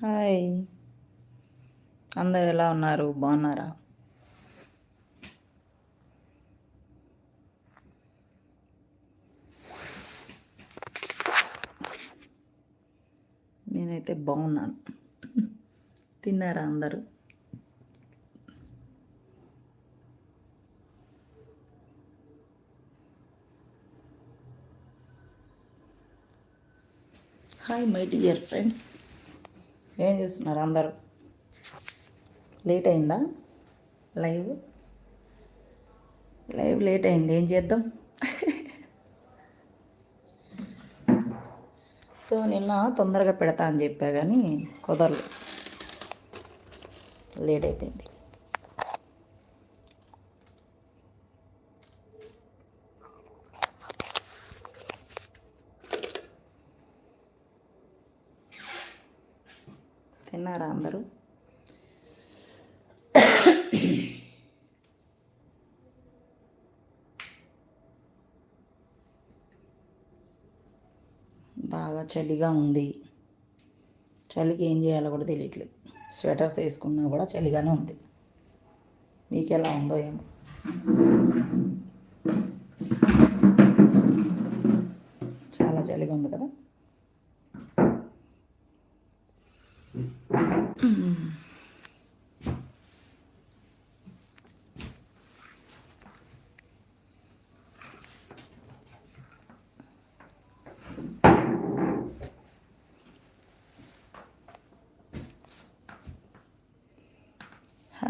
Hi. అందరు ఎలా ఉన్నారు? బాగున్నారా? నేనైతే బాగున్నాను. తిన్నారా అందరూ? Hi my dear friends. ఏం చేస్తున్నారు అందరూ? లేట్ అయిందా? లైవ్? లైవ్ లేట్ అయింది. ఏం చేద్దాం? సో నిన్న తొందరగా పెడతా అని చెప్పా కానీ కుదరలేదు. లేట్ అయిపోయింది. తిన్నారా అందరూ? బాగా చలిగా ఉంది. చలికి ఏం చేయాలో కూడా తెలియట్లేదు. స్వెటర్స్ వేసుకున్నా కూడా చలిగానే ఉంది. మీకు ఎలా ఉందో ఏమో. చాలా చలిగా ఉంది కదా?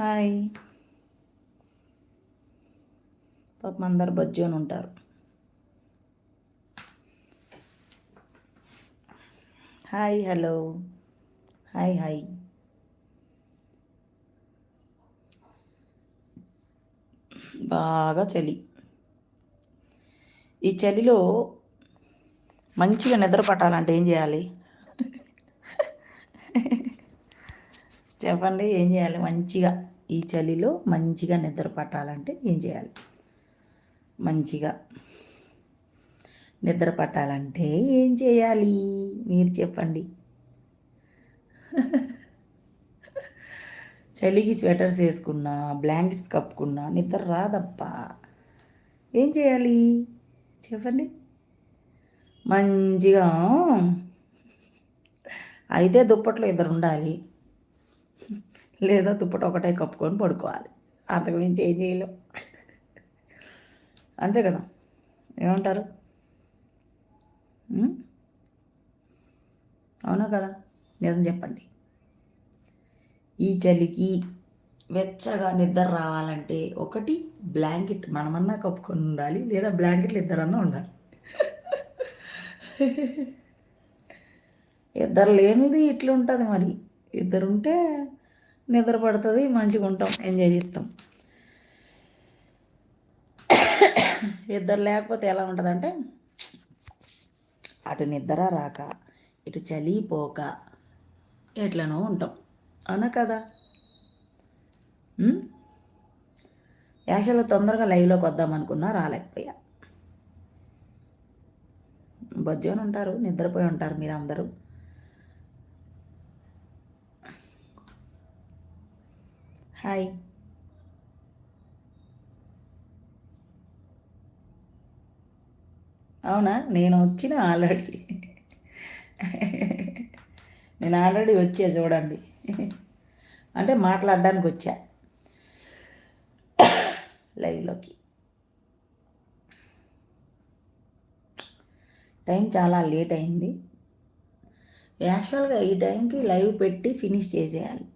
హాయ్. పాపం అందరు బజ్జు అని ఉంటారు. Hi hello. Hi hi. బాగా చలి. ఈ చలిలో మంచిగా నిద్ర పట్టాలంటే ఏం చేయాలి? చెప్పండి ఏం చేయాలి మంచిగా? ఈ చలిలో మంచిగా నిద్ర పట్టాలంటే ఏం చేయాలి? మంచిగా నిద్ర పట్టాలంటే ఏం చేయాలి? మీరు చెప్పండి. చలికి స్వెటర్స్ వేసుకున్నా బ్లాంకెట్స్ కప్పుకున్నా నిద్ర రాదప్పా ఏం చేయాలి? చెప్పండి. మంచిగా అయితే దుప్పట్లో ఇద్దరు ఉండాలి. లేదా దుప్పట ఒకటే కప్పుకొని పడుకోవాలి. అంతకు మించి ఏం చేయలేం. అంతే కదా? ఏమంటారు? అవునా కదా? నిజం చెప్పండి. ఈ చలికి వెచ్చగా నిద్ర రావాలంటే ఒకటి బ్లాంకెట్ మనమన్నా కప్పుకొని ఉండాలి లేదా బ్లాంకెట్లు ఇద్దరన్నా ఉండాలి. ఇద్దరు లేనిది ఇట్లా ఉంటుంది మరి. ఇద్దరు ఉంటే నిద్ర పడుతుంది మంచిగా ఉంటాం ఎంజాయ్ చేస్తాం. ఇద్దరు లేకపోతే ఎలా ఉంటుందంటే అటు నిద్ర రాక ఇటు చలి పోక ఎట్లనో ఉంటాం. అవునా కదా? యాక్చువల్గా తొందరగా లైవ్లోకి వద్దాం అనుకున్నా రాలేకపోయా. బొజ్జోని ఉంటారు నిద్రపోయి ఉంటారు మీరు అందరూ హాయ్. అవునా? నేను వచ్చిన ఆల్రెడీ. నేను ఆల్రెడీ వచ్చా చూడండి. అంటే మాట్లాడడానికి వచ్చా. లైవ్లోకి. టైం చాలా లేట్ అయింది. యాక్చువల్గా ఈ టైంకి లైవ్ పెట్టి ఫినిష్ చేసేయాలి.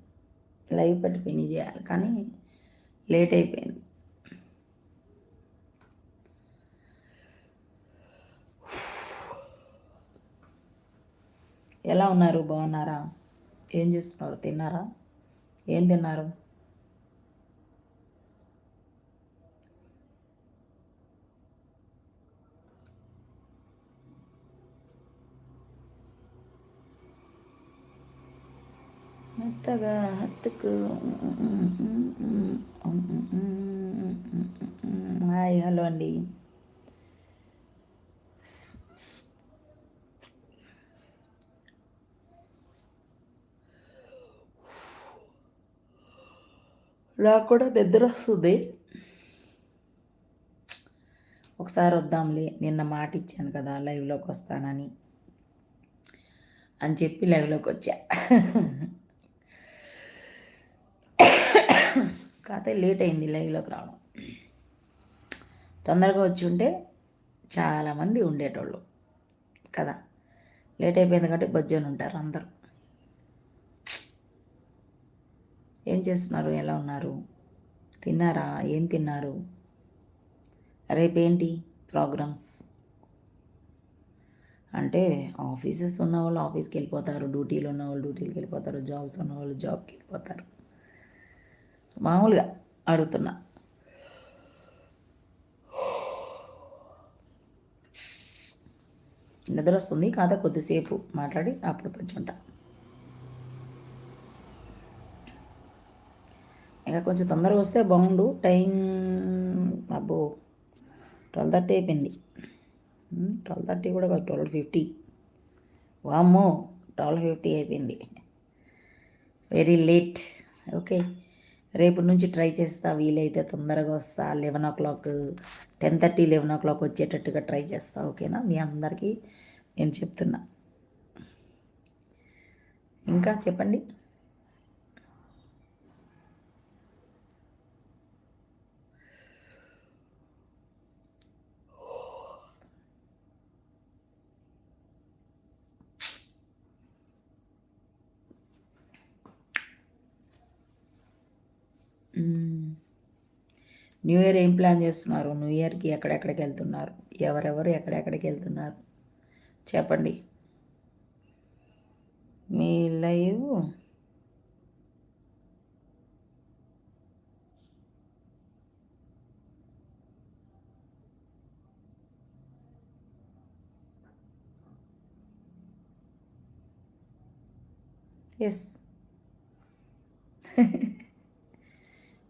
లైవ్ పెట్టి ఫినిష్ చేయాలి. కానీ లేట్ అయిపోయింది. ఎలా ఉన్నారు? బాగున్నారా? ఏం చేస్తున్నారు? తిన్నారా? ఏం తిన్నారు? మెత్తగా హత్తుకు హాయ్ హలో అండి. నాకు కూడా నిద్ర వస్తుంది. ఒకసారి వద్దాంలే నిన్న మాట ఇచ్చాను కదా లైవ్లోకి వస్తానని. అని చెప్పి లైవ్లోకి వచ్చా. కాకపోతే లేట్ అయింది లైవ్లోకి రావడం. తొందరగా వచ్చి ఉంటే చాలామంది ఉండేటోళ్ళు కదా. లేట్ అయిపోయింది కాబట్టి బొజ్జని ఉంటారు అందరూ. ఏం చేస్తున్నారు? ఎలా ఉన్నారు? తిన్నారా? ఏం తిన్నారు? రేపేంటి ప్రోగ్రామ్స్? అంటే ఆఫీసెస్ ఉన్న వాళ్ళు ఆఫీస్కి వెళ్ళిపోతారు డ్యూటీలు ఉన్న వాళ్ళు డ్యూటీకి వెళ్ళిపోతారు జాబ్స్ ఉన్న వాళ్ళు జాబ్కి వెళ్ళిపోతారు. మామూలుగా అడుగుతున్నా. నిద్ర వస్తుంది కాదా కొద్దిసేపు? మాట్లాడి అప్పుడు పంచుకుంటా ఇంకా కొంచెం తొందరగా వస్తే బాగుండు. టైం అబ్బో ట్వెల్వ్ థర్టీ అయిపోయింది. ట్వెల్వ్ థర్టీ కూడా కాదు ట్వెల్వ్ ఫిఫ్టీ. వామ్మో ట్వెల్వ్ ఫిఫ్టీ అయిపోయింది. Very late. ఓకే. రేపు నుంచి ట్రై చేస్తా వీలైతే తొందరగా వస్తా. Eleven o'clock ten thirty eleven o'clock వచ్చేటట్టుగా ట్రై చేస్తా ఓకేనా? మీ అందరికీ నేను చెప్తున్నా. ఇంకా చెప్పండి. న్యూ ఇయర్ ఏం ప్లాన్ చేస్తున్నారు? న్యూ ఇయర్కి ఎక్కడెక్కడికి వెళ్తున్నారు? ఎవరెవరు ఎక్కడెక్కడికి వెళ్తున్నారు? చెప్పండి. మీ లైవ్ ఎస్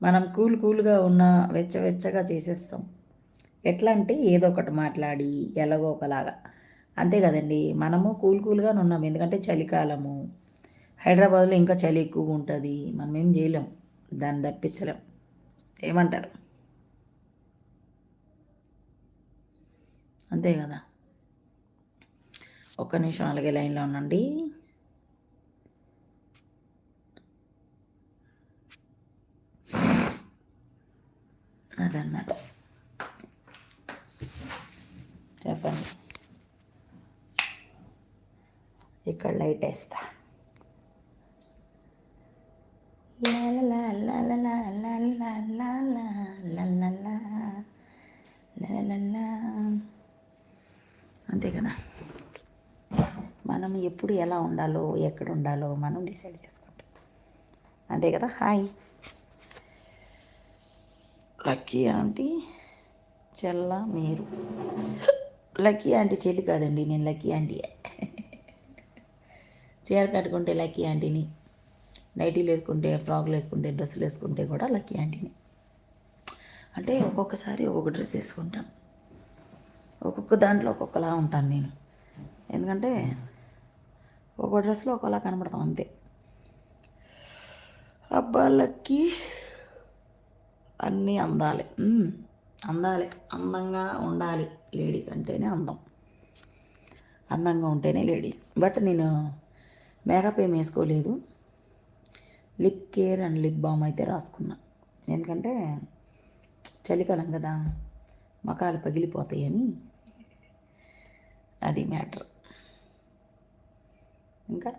మనం కూల్ కూల్గా ఉన్న వెచ్చవెచ్చగా చేసేస్తాం. ఎట్లా అంటే ఏదో ఒకటి మాట్లాడి ఎలాగో ఒకలాగా. అంతే కదండి. మనము కూల్ కూల్గానే ఉన్నాం. ఎందుకంటే చలికాలము. హైదరాబాద్లో ఇంకా చలి ఎక్కువగా ఉంటుంది. మనం ఏం చేయలేం. దాన్ని తప్పించలేం. ఏమంటారు? అంతే కదా. ఒక్క నిమిషం అలాగే లైన్లో ఉండండి. అదన్నమాట చెప్పండి ఇక్కడ లైట్ వేస్తా అంతే కదా మనం ఎప్పుడు ఎలా ఉండాలో ఎక్కడ ఉండాలో మనం డిసైడ్ చేసుకుంటాం అంతే కదా హాయ్ లక్కీ ఆంటీ చెల్ల మీరు. లక్కీ ఆంటీ చెల్లి కాదండి నేను లక్కీ ఆంటీ. చీర కట్టుకుంటే లక్కీ ఆంటీని నైటీలు వేసుకుంటే ఫ్రాక్లు వేసుకుంటే డ్రెస్సులు వేసుకుంటే కూడా లక్కీ ఆంటీని. అంటే ఒక్కొక్కసారి ఒక్కొక్క డ్రెస్ వేసుకుంటాను ఒక్కొక్క దాంట్లో ఒక్కొక్కలా ఉంటాను నేను. ఎందుకంటే ఒక్కొక్క డ్రెస్లో ఒకలా కనబడతాం అంతే. అబ్బా లక్కీ. అన్నీ అందాలి. అందాలి. అందంగా ఉండాలి. లేడీస్ అంటేనే అందం. అందంగా ఉంటేనే లేడీస్. బట్ నేను మేకప్ ఏం వేసుకోలేదు. Lip care and lip balm అయితే రాసుకున్నా. ఎందుకంటే చలికాలం కదా. మకాలు పగిలిపోతాయని అది మ్యాటర్. ఇంకా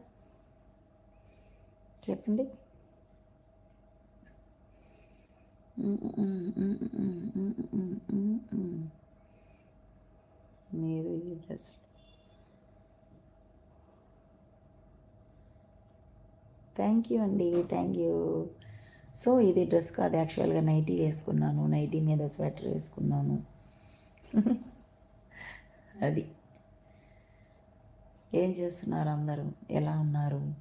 చెప్పండి. మీరు ఈ డ్రెస్ థ్యాంక్ యూ అండి థ్యాంక్ యూ సో ఇది డ్రెస్ కాదు యాక్చువల్గా నైటీ వేసుకున్నాను. నైటీ మీద స్వెటర్ వేసుకున్నాను. అది. ఏం చేస్తున్నారు అందరూ? ఎలా ఉన్నారు?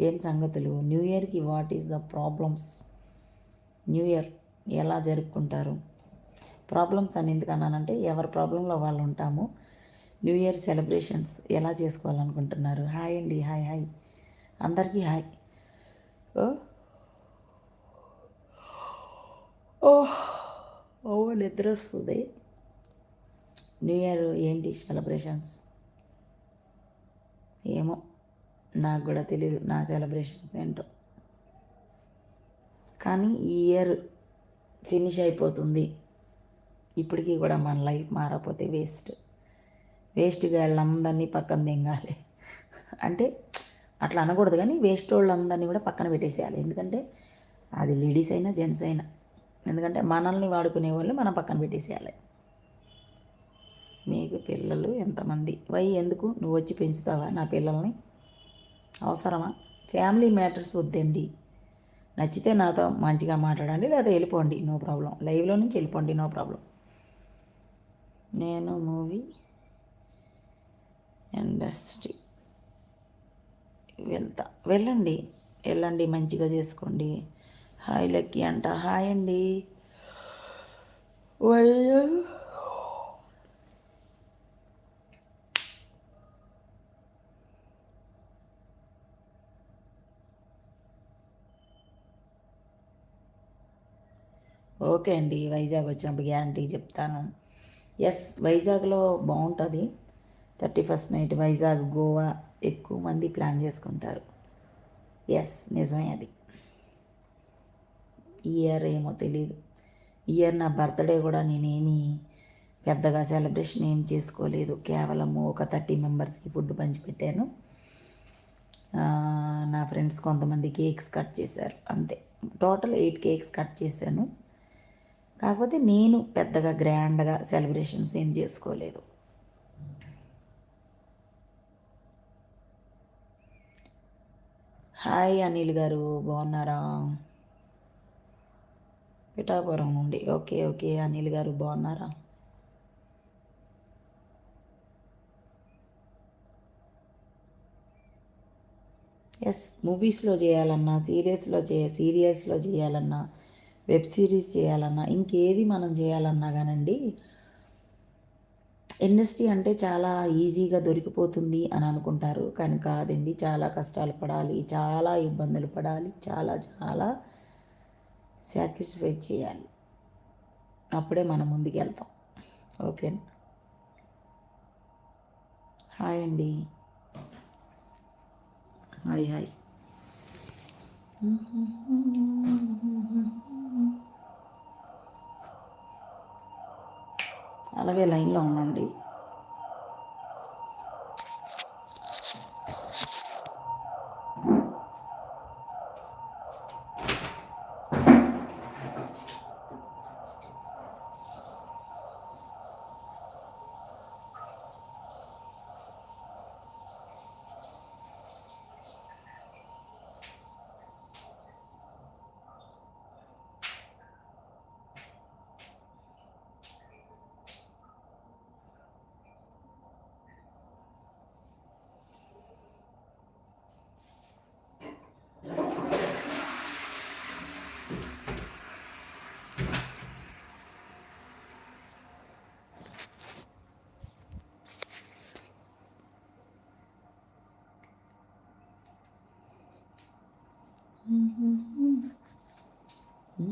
ఏం సంగతులు? న్యూ ఇయర్కి what is the problems new year ఎలా జరుపుకుంటారు? ప్రాబ్లమ్స్ అని ఎందుకు అన్నానంటే ఎవరి ప్రాబ్లంలో వాళ్ళు ఉంటాము న్యూ ఇయర్ సెలబ్రేషన్స్ ఎలా చేసుకోవాలనుకుంటున్నారు? హాయ్ అండి హాయ్ హాయ్. అందరికీ హాయ్. ఓ ఓ నిద్ర వస్తుంది. న్యూ ఇయర్ ఏంటి సెలబ్రేషన్స్? ఏమో నాకు కూడా తెలియదు నా సెలబ్రేషన్స్ ఏంటో. కానీ ఈ ఇయర్ ఫినిష్ అయిపోతుంది. ఇప్పటికీ కూడా మన లైఫ్ మారకపోతే వేస్ట్. వేస్ట్ వాళ్ళందరినీ పక్కన దింగాలి. అంటే అట్లా అనకూడదు కానీ వేస్ట్ వాళ్ళందరినీ కూడా పక్కన పెట్టేసేయాలి. ఎందుకంటే అది లేడీస్ అయినా జెంట్స్ అయినా. ఎందుకంటే మనల్ని వాడుకునే వాళ్ళు మనం పక్కన పెట్టేసేయాలి. మీకు పిల్లలు ఎంతమంది? వై ఎందుకు? నువ్వు వచ్చి పెంచుతావా నా పిల్లల్ని? అవసరమా? ఫ్యామిలీ మ్యాటర్స్ వద్దండి. నచ్చితే నాతో మంచిగా మాట్లాడండి లేదా వెళ్ళిపోండి. No problem. లైవ్లో నుంచి వెళ్ళిపోండి. No problem. నేను మూవీ ఇండస్ట్రీ వెళ్తా. వెళ్ళండి. వెళ్ళండి. మంచిగా చేసుకోండి. హాయ్ లక్కీ అంట. హాయ్ అండి. వైఎల్ ఓకే అండి వైజాగ్ వచ్చినప్పుడు గ్యారంటీ చెప్తాను. ఎస్ వైజాగ్లో బాగుంటుంది. Thirty first night Vizag Goa ఎక్కువ మంది ప్లాన్ చేసుకుంటారు. ఎస్ నిజమే అది. ఈ ఇయర్ ఏమో తెలియదు ఇయర్ నా బర్త్డే కూడా నేనేమి పెద్దగా సెలబ్రేషన్ ఏం చేసుకోలేదు. కేవలం ఒక థర్టీ మెంబర్స్కి ఫుడ్ పంచిపెట్టాను. నా ఫ్రెండ్స్ కొంతమంది కేక్స్ కట్ చేశారు. అంతే. టోటల్ ఎయిట్ కేక్స్ కట్ చేశాను. కాకపోతే నేను పెద్దగా గ్రాండ్గా సెలబ్రేషన్స్ ఏం చేసుకోలేదు. హాయ్ అనిల్ గారు బాగున్నారా? పిఠాపురం నుండి. Okay okay. అనిల్ గారు బాగున్నారా? ఎస్ మూవీస్లో చేయాలన్నా సీరియల్స్లో చే సీరియల్స్లో చేయాలన్నా వెబ్ సిరీస్ చేయాలన్నా ఇంకేది మనం చేయాలన్నా కానండి ఇండస్ట్రీ అంటే చాలా ఈజీగా దొరికిపోతుంది అని అనుకుంటారు. కానీ కాదండి చాలా కష్టాలు పడాలి చాలా ఇబ్బందులు పడాలి చాలా చాలా సాక్రిఫై చేయాలి. అప్పుడే మనం ముందుకెళ్తాం. ఓకే. హాయ్ అండి. Hi hi. అలాగే లైన్లో ఉండండి. ఐడి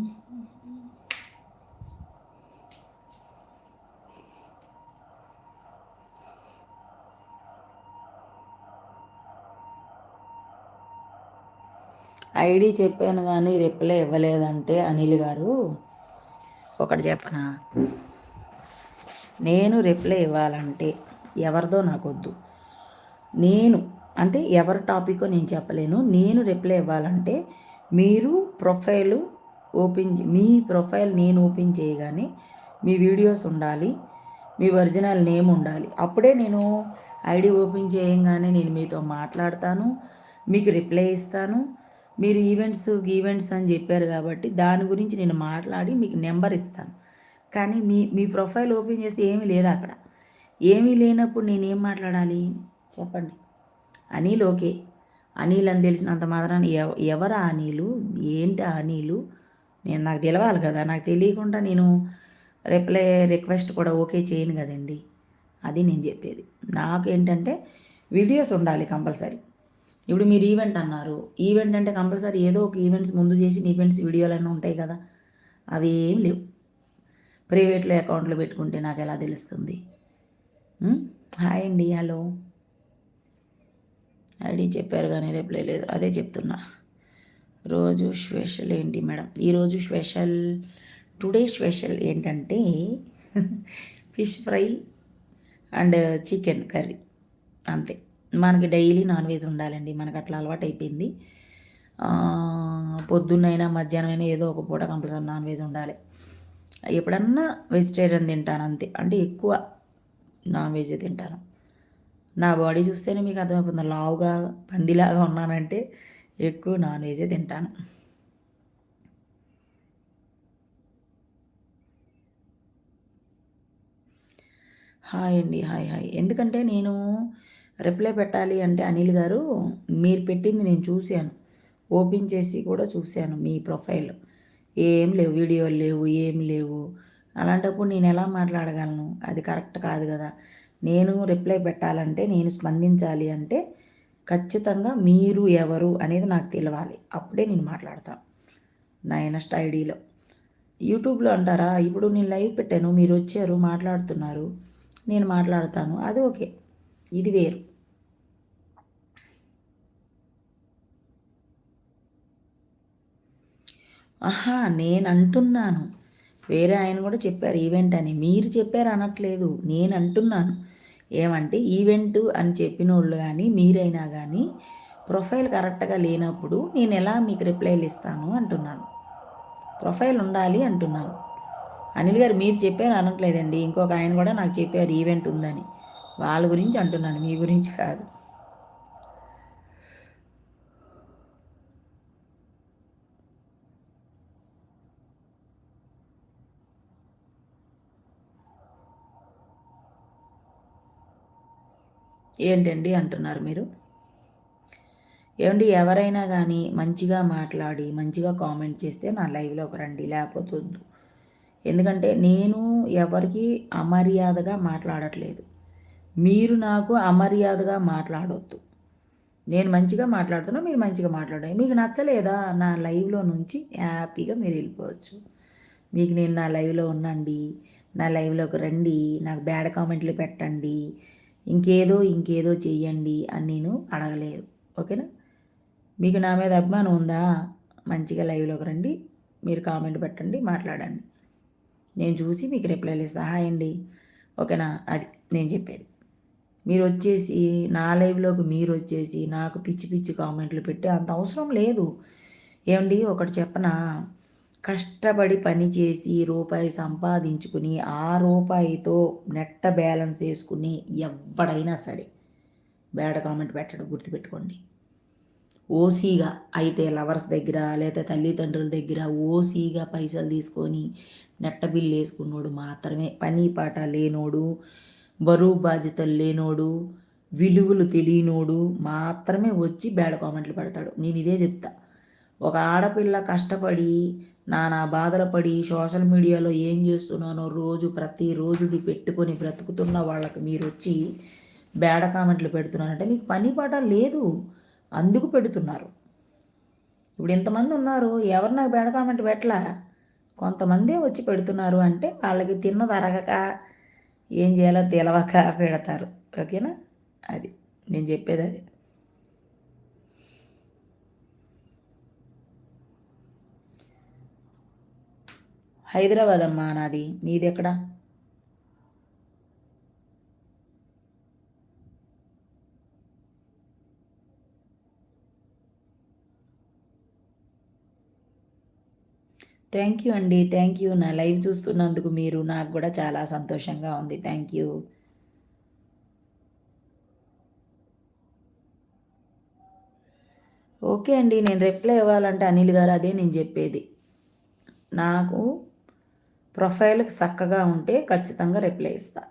చెప్పాను కానీ రిప్లై ఇవ్వలేదంటే అనిల్ గారు ఒకటి చెప్పనా? నేను రిప్లై ఇవ్వాలంటే ఎవరిదో నాకొద్దు. నేను అంటే ఎవరి టాపికో నేను చెప్పలేను. నేను రిప్లై ఇవ్వాలంటే మీరు ప్రొఫైలు ఓపెన్ మీ ప్రొఫైల్ నేను ఓపెన్ చేయగానే మీ వీడియోస్ ఉండాలి మీ ఒరిజినల్ నేమ్ ఉండాలి. అప్పుడే నేను ఐడి ఓపెన్ చేయగానే నేను మీతో మాట్లాడతాను మీకు రిప్లై ఇస్తాను. మీరు ఈవెంట్స్ ఈవెంట్స్ అని చెప్పారు కాబట్టి దాని గురించి నేను మాట్లాడి మీకు నెంబర్ ఇస్తాను. కానీ మీ మీ ప్రొఫైల్ ఓపెన్ చేస్తే ఏమీ లేదు అక్కడ. ఏమీ లేనప్పుడు నేనేం మాట్లాడాలి? చెప్పండి. అనిల్ ఓకే. అనిల్ అని తెలిసినంత మాత్రాన ఎవ ఎవరా అనిలు? ఏంటి అనిలు? నేను నాకు తెలవాలి కదా. నాకు తెలియకుండా నేను రిప్లై రిక్వెస్ట్ కూడా ఓకే చేయను కదండి. అది నేను చెప్పేది. నాకు ఏంటంటే వీడియోస్ ఉండాలి కంపల్సరీ. ఇప్పుడు మీరు ఈవెంట్ అన్నారు. ఈవెంట్ అంటే కంపల్సరీ ఏదో ఒక ఈవెంట్స్ ముందు చేసిన ఈవెంట్స్ వీడియోలన్నీ ఉంటాయి కదా. అవి ఏం లేవు. ప్రైవేట్లో అకౌంట్లో పెట్టుకుంటే నాకు ఎలా తెలుస్తుంది? హాయ్ అండి హలో ఐడి చెప్పారు కానీ రిప్లై లేదు. అదే చెప్తున్నా. రోజు స్పెషల్ ఏంటి మేడం? ఈరోజు స్పెషల్ టుడే స్పెషల్ ఏంటంటే fish fry and chicken curry. అంతే. మనకి డైలీ నాన్ వెజ్ ఉండాలండి. మనకు అట్లా అలవాటు అయిపోయింది. పొద్దున్నైనా మధ్యాహ్నం అయినా ఏదో ఒక పూట కంపల్సరీ నాన్ వెజ్ ఉండాలి. ఎప్పుడన్నా వెజిటేరియన్ తింటాను అంతే. అంటే ఎక్కువ నాన్ వెజ్ తింటాను. నా బాడీ చూస్తేనే మీకు అర్థమైపోతుంది లావుగా పందిలాగా ఉన్నానంటే ఎక్కువ నాన్ వెజే తింటాను. హాయ్ అండి హాయ్ హాయ్. ఎందుకంటే నేను రిప్లై పెట్టాలి అంటే అనిల్ గారు మీరు పెట్టింది నేను చూశాను. ఓపెన్ చేసి కూడా చూశాను మీ ప్రొఫైల్. ఏం లేవు వీడియోలు లేవు ఏం లేవు. అలాంటప్పుడు నేను ఎలా మాట్లాడగలను? అది కరెక్ట్ కాదు కదా. నేను రిప్లై పెట్టాలంటే నేను స్పందించాలి అంటే ఖచ్చితంగా మీరు ఎవరు అనేది నాకు తెలియాలి అప్పుడే నేను మాట్లాడతాను నా ఇన్స్ట ఐడిలో. యూట్యూబ్లో అంటారా ఇప్పుడు నేను లైవ్ పెట్టాను మీరు వచ్చారు మాట్లాడుతున్నారు నేను మాట్లాడతాను. అది ఓకే. ఇది వేరు. ఆహా నేను అంటున్నాను వేరే ఆయన కూడా చెప్పారు ఈవెంట్ అని. మీరు చెప్పారు అనట్లేదు. నేను అంటున్నాను ఏమంటే ఈవెంట్ అని చెప్పిన వాళ్ళు కానీ మీరైనా కానీ ప్రొఫైల్ కరెక్ట్గా లేనప్పుడు నేను ఎలా మీకు రిప్లైలు ఇస్తాను అంటున్నాను. ప్రొఫైల్ ఉండాలి అంటున్నాను. అనిల్ గారు మీరు చెప్పారు అనట్లేదండి. ఇంకొక ఆయన కూడా నాకు చెప్పారు ఈవెంట్ ఉందని. వాళ్ళ గురించి అంటున్నాను. మీ గురించి కాదు. ఏంటండి అంటున్నారు మీరు? ఏమండి ఎవరైనా కానీ మంచిగా మాట్లాడి మంచిగా కామెంట్ చేస్తే నా లైవ్లోకి రండి లేకపోతే వద్దు. ఎందుకంటే నేను ఎవరికి అమర్యాదగా మాట్లాడట్లేదు. మీరు నాకు అమర్యాదగా మాట్లాడొద్దు. నేను మంచిగా మాట్లాడుతున్నా మీరు మంచిగా మాట్లాడండి. మీకు నచ్చలేదా నా లైవ్లో నుంచి? హ్యాపీగా మీరు వెళ్ళిపోవచ్చు. మీకు నేను నా లైవ్లో ఉండండి నా లైవ్లోకి రండి నాకు బ్యాడ్ కామెంట్లు పెట్టండి ఇంకేదో ఇంకేదో చెయ్యండి అని నేను అడగలేదు. ఓకేనా? మీకు నా మీద అభిమానం ఉందా? మంచిగా లైవ్లోకి రండి. మీరు కామెంట్ పెట్టండి మాట్లాడండి. నేను చూసి మీకు రిప్లైలు సహాయండి ఓకేనా? అది నేను చెప్పేది. మీరు వచ్చేసి నా లైవ్లోకి మీరు వచ్చేసి నాకు పిచ్చి పిచ్చి కామెంట్లు పెట్టి అంత అవసరం లేదు. ఏమండి? ఒకటి చెప్పనా? కష్టపడి పని చేసి రూపాయి సంపాదించుకుని ఆ రూపాయితో నెట్ట బ్యాలెన్స్ వేసుకుని ఎవడైనా సరే బ్యాడ్ కామెంట్ పెట్టడం గుర్తుపెట్టుకోండి. ఓసీగా అయితే లవర్స్ దగ్గర లేదా తల్లిదండ్రుల దగ్గర ఓసీగా పైసలు తీసుకొని నెట్ట బిల్లు వేసుకున్నోడు మాత్రమే. పని పాట లేనోడు బరువు బాధ్యతలు లేనోడు విలువలు తెలియనోడు మాత్రమే వచ్చి బ్యాడ్ కామెంట్లు పెడతాడు. నేను ఇదే చెప్తా. ఒక ఆడపిల్ల కష్టపడి నానా బాధలు పడి సోషల్ మీడియాలో ఏం చేస్తున్నానో రోజు ప్రతిరోజుది పెట్టుకొని బ్రతుకుతున్న వాళ్ళకి మీరు వచ్చి బేడ కామెంట్లు పెడుతున్నారంటే మీకు పని పాట లేదు. అందుకు పెడుతున్నారు. ఇప్పుడు ఇంతమంది ఉన్నారు ఎవరు నాకు బేడ కామెంట్ పెట్టలా? కొంతమందే వచ్చి పెడుతున్నారు అంటే వాళ్ళకి తిన్నది అరగక ఏం చేయాలో తెలవక పెడతారు. ఓకేనా? అది నేను చెప్పేది అది. హైదరాబాద్ అమ్మా నాది. మీది ఎక్కడ థ్యాంక్ యూ అండి. థ్యాంక్ యూ నా లైవ్ చూస్తున్నందుకు మీరు నాకు కూడా చాలా సంతోషంగా ఉంది. థ్యాంక్ యూ ఓకే అండి. నేను రిప్లై ఇవ్వాలంటే అనిల్ గారు అదే నేను చెప్పేది. నాకు ప్రొఫైల్కి చక్కగా ఉంటే ఖచ్చితంగా రిప్లై ఇస్తా.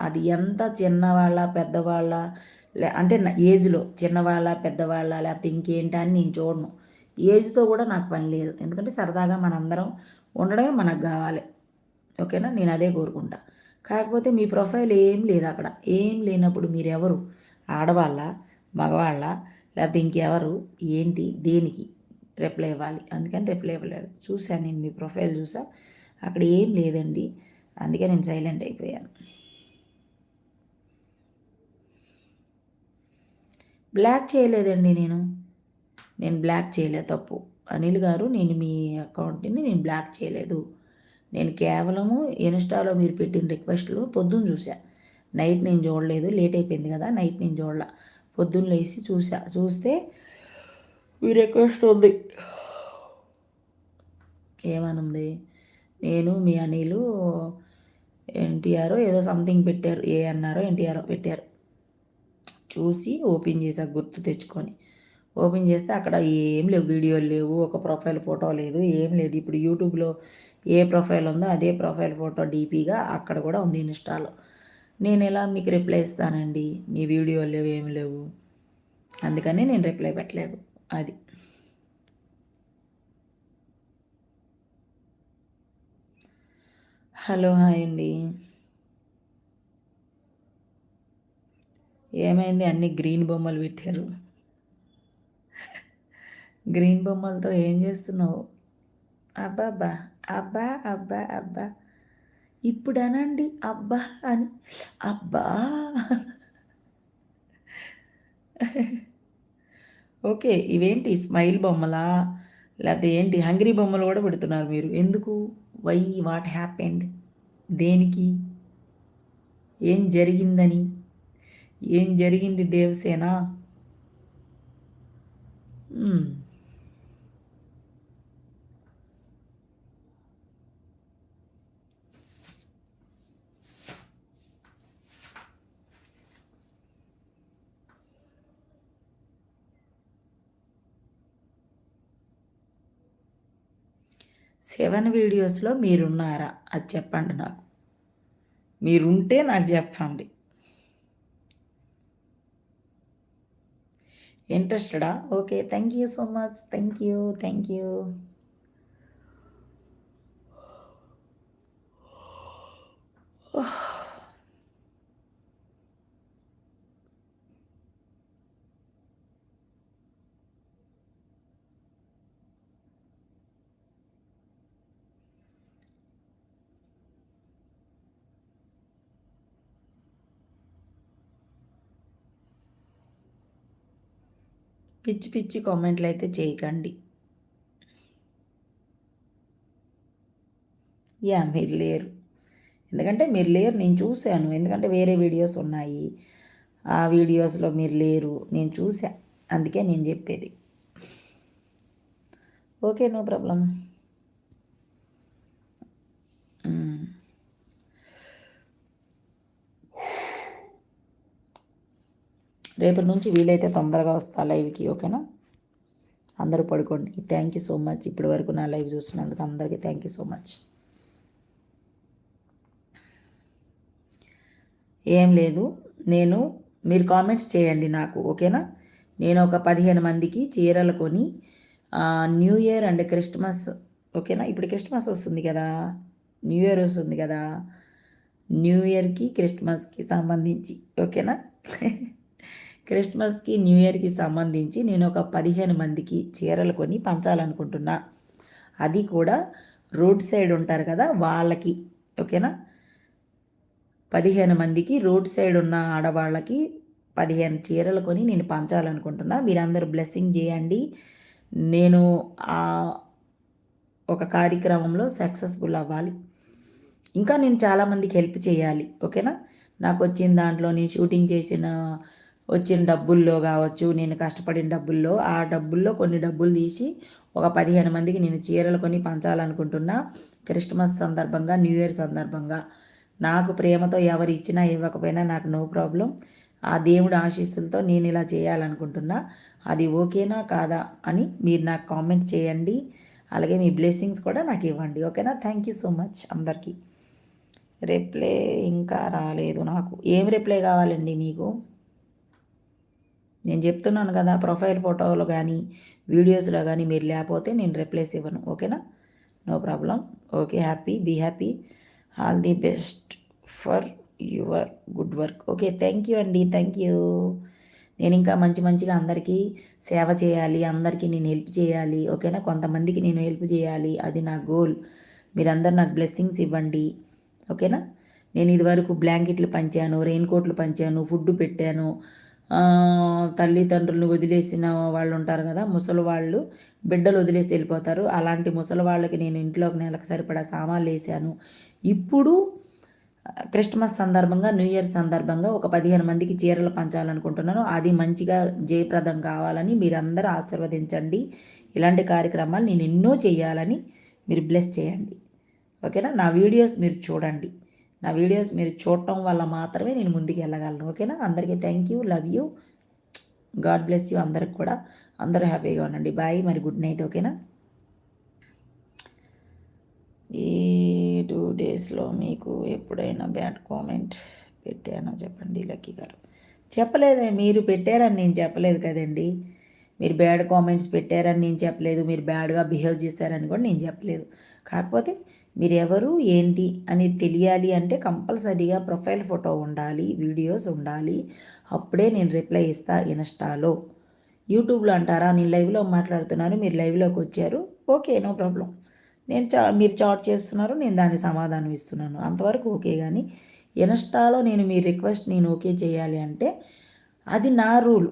అది ఎంత చిన్నవాళ్ళ పెద్దవాళ్ళ లే అంటే నా ఏజ్లో చిన్నవాళ్ళ పెద్దవాళ్ళ లేకపోతే ఇంకేంటి అని నేను చూడను. ఏజ్తో కూడా నాకు పని లేదు. ఎందుకంటే సరదాగా మనందరం ఉండడమే మనకు కావాలి. ఓకేనా? నేను అదే కోరుకుంటా. కాకపోతే మీ ప్రొఫైల్ ఏం లేదు అక్కడ. ఏం లేనప్పుడు మీరెవరు? ఆడవాళ్ళ మగవాళ్ళ లేకపోతే ఇంకెవరు? ఏంటి? దేనికి రిప్లై ఇవ్వాలి? అందుకని రిప్లై ఇవ్వలేదు. చూశాను నేను మీ ప్రొఫైల్ చూసా. అక్కడ ఏం లేదండి. అందుకే నేను సైలెంట్ అయిపోయాను. బ్లాక్ చేయలేదండి నేను. నేను బ్లాక్ చేయలేదు తప్పు. అనిల్ గారు నేను మీ అకౌంట్ని నేను బ్లాక్ చేయలేదు. నేను కేవలము ఇన్స్టాలో మీరు పెట్టిన రిక్వెస్ట్లు పొద్దున్న చూసా నైట్ నేను చూడలేదు లేట్ అయిపోయింది కదా నైట్ నేను చూడలా. పొద్దున్న లేచి చూసా చూస్తే మీ రిక్వెస్ట్ ఉంది. ఏమనుంది? నేను మీ అనిలు ఎన్టీఆర్ ఏదో సంథింగ్ పెట్టారు ఏ అన్నారో ఎన్టీఆర్ పెట్టారు. చూసి ఓపెన్ చేసా గుర్తు తెచ్చుకొని. ఓపెన్ చేస్తే అక్కడ ఏం లేవు వీడియోలు లేవు ఒక ప్రొఫైల్ ఫోటో లేదు ఏం లేదు. ఇప్పుడు యూట్యూబ్లో ఏ ప్రొఫైల్ ఉందో అదే ప్రొఫైల్ ఫోటో డీపీగా అక్కడ కూడా ఉంది ఇన్స్టాలో. నేను ఎలా మీకు రిప్లై ఇస్తానండి? మీ వీడియోలు లేవు ఏం లేవు. అందుకని నేను రిప్లై పెట్టలేదు అది. హలో హాయ్ అండి. ఏమైంది? అన్ని గ్రీన్ బొమ్మలు పెట్టారు. గ్రీన్ బొమ్మలతో ఏం చేస్తున్నావు? అబ్బాబ్బా అబ్బా అబ్బా అబ్బా. ఇప్పుడు అనండి అబ్బా అని. అబ్బా. ఓకే ఇవేంటి? స్మైల్ బొమ్మలా? లేకపోతే ఏంటి? హంగ్రీ బొమ్మలు కూడా పెడుతున్నారు మీరు. ఎందుకు? Why what happened? దేనికి? ఏం జరిగిందని? ఏం జరిగింది దేవసేన? సెవెన్ వీడియోస్లో మీరున్నారా? అది చెప్పండి నాకు. మీరుంటే నాకు చెప్పండి. ఇంట్రెస్టెడా? Okay thank you so much. Thank you thank you. పిచ్చి పిచ్చి కామెంట్లు అయితే చేయకండి. యా మీరు లేరు. ఎందుకంటే మీరు లేరు నేను చూశాను. ఎందుకంటే వేరే వీడియోస్ ఉన్నాయి. ఆ వీడియోస్లో మీరు లేరు నేను చూసా అందుకే నేను చెప్పేది. ఓకే నో ప్రాబ్లం రేపటి నుంచి వీలైతే తొందరగా వస్తా లైవ్కి ఓకేనా? అందరూ పడుకోండి. థ్యాంక్ యూ సో మచ్ ఇప్పటి వరకు నా లైవ్ చూస్తున్నందుకు అందరికీ థ్యాంక్ యూ సో మచ్ ఏం లేదు. నేను మీరు కామెంట్స్ చేయండి నాకు ఓకేనా? నేను ఒక పదిహేను మందికి చీరలు కొని న్యూ ఇయర్ అండ్ క్రిస్మస్ ఓకేనా? ఇప్పుడు క్రిస్మస్ వస్తుంది కదా? న్యూ ఇయర్ వస్తుంది కదా? న్యూ ఇయర్కి క్రిస్మస్కి సంబంధించి ఓకేనా? క్రిస్మస్కి న్యూ ఇయర్కి సంబంధించి నేను ఒక పదిహేను మందికి చీరలు కొని పంచాలనుకుంటున్నా. అది కూడా రోడ్ సైడ్ ఉంటారు కదా వాళ్ళకి ఓకేనా? పదిహేను మందికి రోడ్ సైడ్ ఉన్న ఆడవాళ్ళకి పదిహేను చీరలు కొని నేను పంచాలనుకుంటున్నా. మీరందరూ బ్లెస్సింగ్ చేయండి. నేను ఒక కార్యక్రమంలో సక్సెస్ఫుల్ అవ్వాలి. ఇంకా నేను చాలామందికి హెల్ప్ చేయాలి ఓకేనా? నాకు వచ్చిన దాంట్లో నేను షూటింగ్ చేసిన వచ్చిన డబ్బుల్లో కావచ్చు నేను కష్టపడిన డబ్బుల్లో ఆ డబ్బుల్లో కొన్ని డబ్బులు తీసి ఒక పదిహేను మందికి నేను చీరలు కొని పంచాలనుకుంటున్నా. క్రిస్మస్ సందర్భంగా న్యూ ఇయర్ సందర్భంగా. నాకు ప్రేమతో ఎవరు ఇచ్చినా ఇవ్వకపోయినా నాకు నో ప్రాబ్లం. ఆ దేవుడు ఆశీస్సులతో నేను ఇలా చేయాలనుకుంటున్నా. అది ఓకేనా కాదా అని మీరు నాకు కామెంట్ చేయండి. అలాగే మీ బ్లెస్సింగ్స్ కూడా నాకు ఇవ్వండి. ఓకేనా? థ్యాంక్ యూ సో మచ్ అందరికీ. రిప్లై ఇంకా రాలేదు నాకు. ఏం రిప్లై కావాలండి మీకు? నేను చెప్తున్నాను కదా ప్రొఫైల్ ఫోటోలో కానీ వీడియోస్లో కానీ మీరు లేకపోతే నేను రిప్లేస్ ఇవ్వను ఓకేనా? No problem. Okay happy. Be happy. All the best for your good work. Okay thank you అండి. Thank you. నేను ఇంకా మంచి మంచిగా అందరికీ సేవ చేయాలి అందరికీ నేను హెల్ప్ చేయాలి ఓకేనా? కొంతమందికి నేను హెల్ప్ చేయాలి. అది నా గోల్. మీరందరూ నాకు బ్లెస్సింగ్స్ ఇవ్వండి ఓకేనా? నేను ఇదివరకు బ్లాంకెట్లు పంచాను రెయిన్ కోట్లు పంచాను ఫుడ్ పెట్టాను తల్లిదండ్రులను వదిలేసిన వాళ్ళు ఉంటారు కదా ముసలి వాళ్ళు బిడ్డలు వదిలేసి వెళ్ళిపోతారు. అలాంటి ముసలి వాళ్ళకి నేను ఇంట్లో ఒక నెలకు సరిపడా సామాన్లు వేసాను. ఇప్పుడు క్రిస్మస్ సందర్భంగా న్యూ ఇయర్ సందర్భంగా ఒక పదిహేను మందికి చీరలు పంచాలనుకుంటున్నాను. అది మంచిగా జయప్రదం కావాలని మీరందరూ ఆశీర్వదించండి. ఇలాంటి కార్యక్రమాలు నేను ఎన్నో చేయాలని మీరు బ్లెస్ చేయండి. ఓకేనా? నా వీడియోస్ మీరు చూడండి. నా వీడియోస్ మీరు చూడటం వల్ల మాత్రమే నేను ముందుకు వెళ్ళగలను ఓకేనా? అందరికీ thank you love you God bless you అందరికి కూడా. అందరూ హ్యాపీగా ఉండండి. బాయ్ మరి గుడ్ నైట్ ఓకేనా? ఈ టూ డేస్లో మీకు ఎప్పుడైనా బ్యాడ్ కామెంట్ పెట్టానా చెప్పండి లక్కీ గారు? చెప్పలేదే మీరు పెట్టారని నేను చెప్పలేదు కదండి. మీరు బ్యాడ్ కామెంట్స్ పెట్టారని నేను చెప్పలేదు మీరు బ్యాడ్గా బిహేవ్ చేశారని కూడా నేను చెప్పలేదు. కాకపోతే మీరు ఎవరు ఏంటి అని తెలియాలి అంటే కంపల్సరీగా ప్రొఫైల్ ఫోటో ఉండాలి వీడియోస్ ఉండాలి. అప్పుడే నేను రిప్లై ఇస్తా ఇన్స్టాలో. యూట్యూబ్లో అంటారా? నేను లైవ్లో మాట్లాడుతున్నాను మీరు లైవ్లోకి వచ్చారు. Okay no problem. నేను చా మీరు చాట్ చేస్తున్నారు నేను దానికి సమాధానం ఇస్తున్నాను. అంతవరకు ఓకే కానీ ఇన్స్టాలో నేను మీ రిక్వెస్ట్ నేను ఓకే చేయాలి అంటే అది నా రూల్.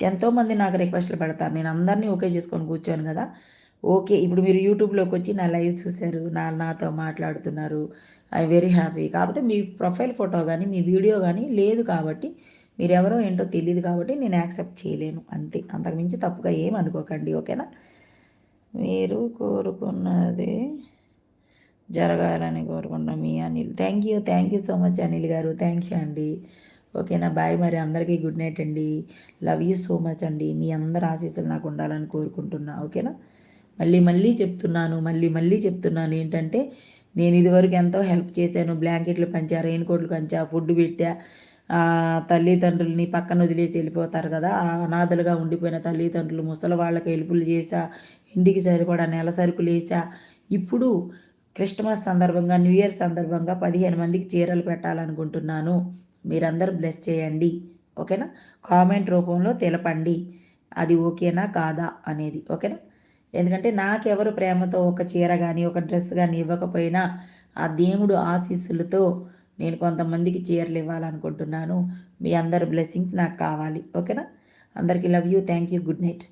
ఎంతోమంది నాకు రిక్వెస్ట్లు పెడతారు. నేను అందరినీ ఓకే చేసుకొని కూర్చోను కదా. ఓకే ఇప్పుడు మీరు యూట్యూబ్లోకి వచ్చి నా లైవ్ చూశారు నా నాతో మాట్లాడుతున్నారు ఐ వెరీ హ్యాపీ. కాకపోతే మీ ప్రొఫైల్ ఫోటో కానీ మీ వీడియో కానీ లేదు కాబట్టి మీరు ఎవరో ఏంటో తెలియదు కాబట్టి నేను యాక్సెప్ట్ చేయలేను అంతే. అంతకుమించి తప్పుగా ఏం అనుకోకండి ఓకేనా? మీరు కోరుకున్నది జరగాలని కోరుకున్న మీ Anil. Thank you thank you so much Anil గారు థ్యాంక్ యూ అండి. ఓకేనా బాయ్ మరి అందరికీ గుడ్ నైట్ అండి. లవ్ యూ సో మచ్ అండి మీ అందరు ఆశీస్సులు నాకు ఉండాలని కోరుకుంటున్నా ఓకేనా? మళ్ళీ మళ్ళీ చెప్తున్నాను మళ్ళీ మళ్ళీ చెప్తున్నాను. ఏంటంటే నేను ఇదివరకు ఎంతో హెల్ప్ చేశాను. బ్లాంకెట్లు పంచా రెయిన్ కోట్లు పంచా ఫుడ్ పెట్టా. తల్లిదండ్రులని పక్కన వదిలేసి వెళ్ళిపోతారు కదా. అనాథలుగా ఉండిపోయిన తల్లిదండ్రులు ముసలి వాళ్ళకి హెల్పులు చేశా. ఇంటికి సరిపడా నెల సరుకులు వేసా ఇప్పుడు క్రిస్టమస్ సందర్భంగా న్యూ ఇయర్ సందర్భంగా పదిహేను మందికి చీరలు పెట్టాలనుకుంటున్నాను. మీరందరూ బ్లెస్ చేయండి. ఓకేనా? కామెంట్ రూపంలో తెలపండి. అది ఓకేనా కాదా అనేది. ఓకేనా? ఎందుకంటే నాకెవరు ప్రేమతో ఒక చీర కానీ ఒక డ్రెస్ కానీ ఇవ్వకపోయినా ఆ దేవుడు ఆశీస్సులతో నేను కొంతమందికి చీరలు ఇవ్వాలనుకుంటున్నాను. మీ అందరి బ్లెస్సింగ్స్ నాకు కావాలి. ఓకేనా? అందరికీ love you. Thank you. Good night.